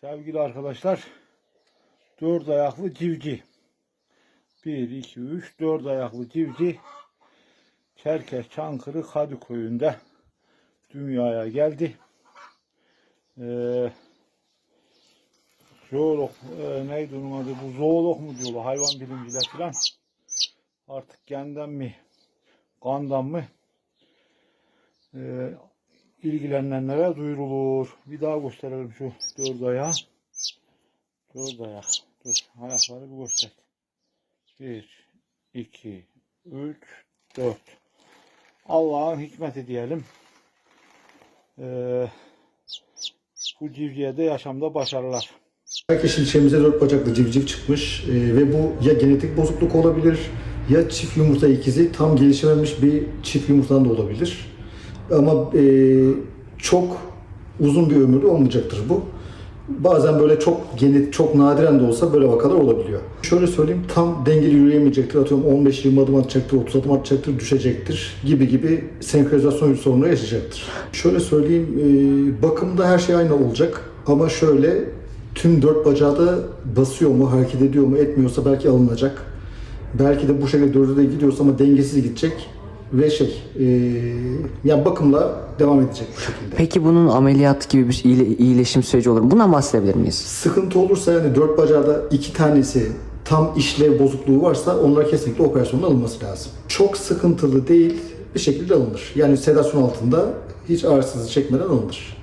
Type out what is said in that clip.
Sevgili arkadaşlar, dört ayaklı civciv. 1, 2, 3, dört ayaklı civciv Çerkez Çankırı Kadıköy'ünde dünyaya geldi. Ee, zoolog, e, neydi onun adı? Bu zoolog mu diyorlar, hayvan bilimciler falan. Artık genden mi, kandan mı e, ilgilenenlere duyurulur. Bir daha gösterelim şu dört ayağı. Dört ayak. Dur ayakları bir göster. Bir, iki, üç, dört. Allah'ın hikmeti diyelim. Ee, bu civciye de yaşamda başarılar. Herkesin ilçemize dört bacaklı civciv çıkmış Ee, ve bu ya genetik bozukluk olabilir ya çift yumurta ikizi tam gelişememiş bir çift yumurtadan da olabilir. Ama e, çok uzun bir ömürlü olmayacaktır bu. Bazen böyle çok genetik, çok nadiren de olsa böyle vakalar olabiliyor. Şöyle söyleyeyim, tam dengeli yürüyemeyecektir. Atıyorum 15-20 adım atacaktır, 30 adım atacaktır, düşecektir gibi gibi senkronizasyon sorunu yaşayacaktır. Şöyle söyleyeyim, e, bakımda her şey aynı olacak. Ama şöyle tüm dört bacağı da basıyor mu, hareket ediyor mu, etmiyorsa belki alınacak. Belki de bu şekilde dördü de gidiyorsa ama dengesiz gidecek ve şey, e, yani bakımla devam edecek bu şekilde. Peki bunun ameliyat gibi bir iyile- iyileşim süreci olur mu? Bundan bahsedebilir miyiz? Sıkıntı olursa yani dört bacağda iki tanesi tam işlev bozukluğu varsa onlara kesinlikle operasyonun alınması lazım. Çok sıkıntılı değil bir şekilde alınır. Yani sedasyon altında hiç ağrısızlık çekmeden alınır.